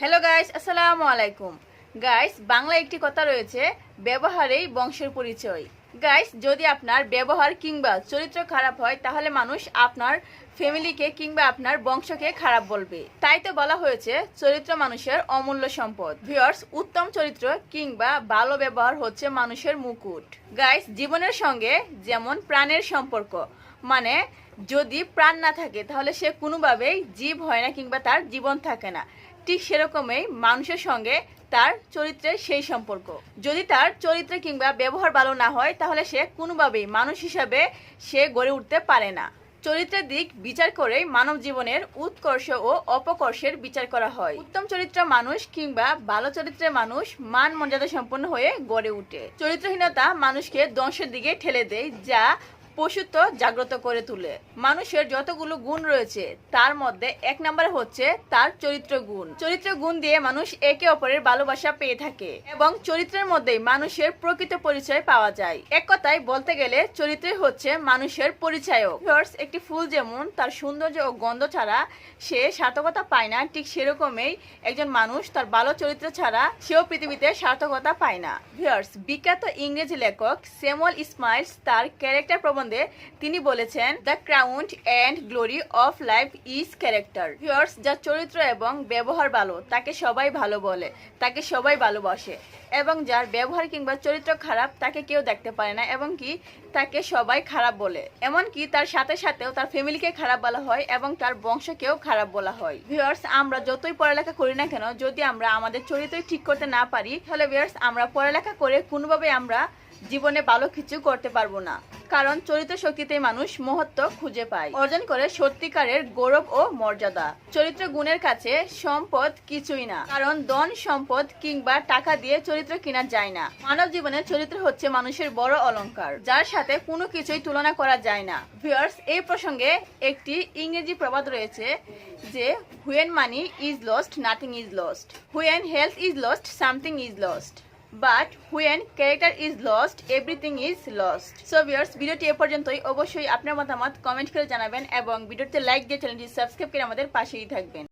Hello guys আসসালামু আলাইকুম guys Bangla একটি কথা রয়েছে, ব্যবহারেই বংশের পরিচয়। গাইস যদি আপনার ব্যবহার কিংবা চরিত্র খারাপ হয়, তাহলে মানুষ আপনার ফ্যামিলিকে কিংবা আপনার বংশকে খারাপ বলবে। তাই তো বলা হয়েছে, চরিত্র মানুষের অমূল্য সম্পদ। ভিউয়ার্স উত্তম চরিত্র কিংবা ভালো ব্যবহার হচ্ছে মানুষের মুকুট। গাইস জীবনের সঙ্গে যেমন প্রাণের সম্পর্ক মানে যদি প্রাণ না থাকে, তাহলে সে কোনোভাবেই জীব হয় না কিংবা তার জীবন থাকে না। ঠিক সেরকমই মানুষের সঙ্গে তার চরিত্রের সেই সম্পর্ক। যদি তার চরিত্রে কিংবা ব্যবহার ভালো না হয়, তাহলে সে কোনোভাবেই মানুষ হিসাবে সে গড়ে উঠতে পারে না। চরিত্রের দিক বিচার করে মানব জীবনের উৎকর্ষ ও অপকর্ষের বিচার করা হয়। উত্তম চরিত্র মানুষ কিংবা ভালো চরিত্রের মানুষ মান মর্যাদা সম্পন্ন হয়ে গড়ে উঠে। চরিত্রহীনতা মানুষকে ধ্বংসের দিকে ঠেলে দেয়, যা পশুত্ব জাগ্রত করে তুলে। মানুষের যতগুলো গুণ রয়েছে, তার মধ্যে এক নম্বরে হচ্ছে তার চরিত্র গুণ। চরিত্র গুণ দিয়ে মানুষ একে অপরের ভালোবাসা পেয়ে থাকে এবং চরিত্রের মধ্যেই মানুষের প্রকৃত পরিচয় পাওয়া যায়। এক কথায় বলতে গেলে চরিত্রই হচ্ছে মানুষের পরিচায়ক। একটি ফুল যেমন তার সৌন্দর্য ও গন্ধ ছাড়া সে সার্থকতা পায় না, ঠিক সেরকমই একজন মানুষ তার ভালো চরিত্র ছাড়া সেও পৃথিবীতে সার্থকতা পায় না। ভিউয়ার্স বিখ্যাত ইংরেজি লেখক স্যামুয়েল ইসমাইলস তার ক্যারেক্টার প্রবন্ধে তিনি বলেছেন the crown and glory of life is character viewers যার চরিত্র এবং ব্যবহার ভালো, তাকে সবাই ভালো বলে, তাকে সবাই ভালোবাসে। এবং যার ব্যবহার কিংবা চরিত্র খারাপ, তাকে কেউ দেখতে পারে না এবং কি তাকে সবাই খারাপ বলে। এমনকি তার সাথে সাথেও তার ফ্যামিলিকে খারাপ বলা হয় এবং তার বংশকেও খারাপ বলা হয়। ভিউয়ার্স আমরা যতই পড়ালেখা করি না কেন, যদি আমরা আমাদের চরিত্রই ঠিক করতে না পারি, তাহলে ভিউয়ার্স আমরা পড়ালেখা করে কোনোভাবে আমরা জীবনে ভালো কিছু করতে পারব না। কারণ চরিত্র শক্তিতে মানুষ মহত্ব খুঁজে পায়। অর্জন করে সত্যিকারের গৌরব ও মর্যাদা। চরিত্র গুণের কাছে সম্পদ কিছুই না। কারণ ধন, সম্পদ কিংবা টাকা দিয়ে চরিত্র কিনা যায় না। মানব জীবনে চরিত্র হচ্ছে মানুষের বড় অলংকার, যার সাথে কোনো কিছুই তুলনা করা যায় না। ভিউয়ার্স, এই প্রসঙ্গে একটি ইংরেজি প্রবাদ রয়েছে যে when money is lost nothing is lost when health is lost something is lost but when character is lost everything is lost so viewers ভিডিওটি এ পর্যন্তই। অবশ্যই আপনার মতামত কমেন্ট করে জানাবেন এবং ভিডিওতে লাইক দিয়ে চ্যানেলটি সাবস্ক্রাইব করে আমাদের পাশেই থাকবেন।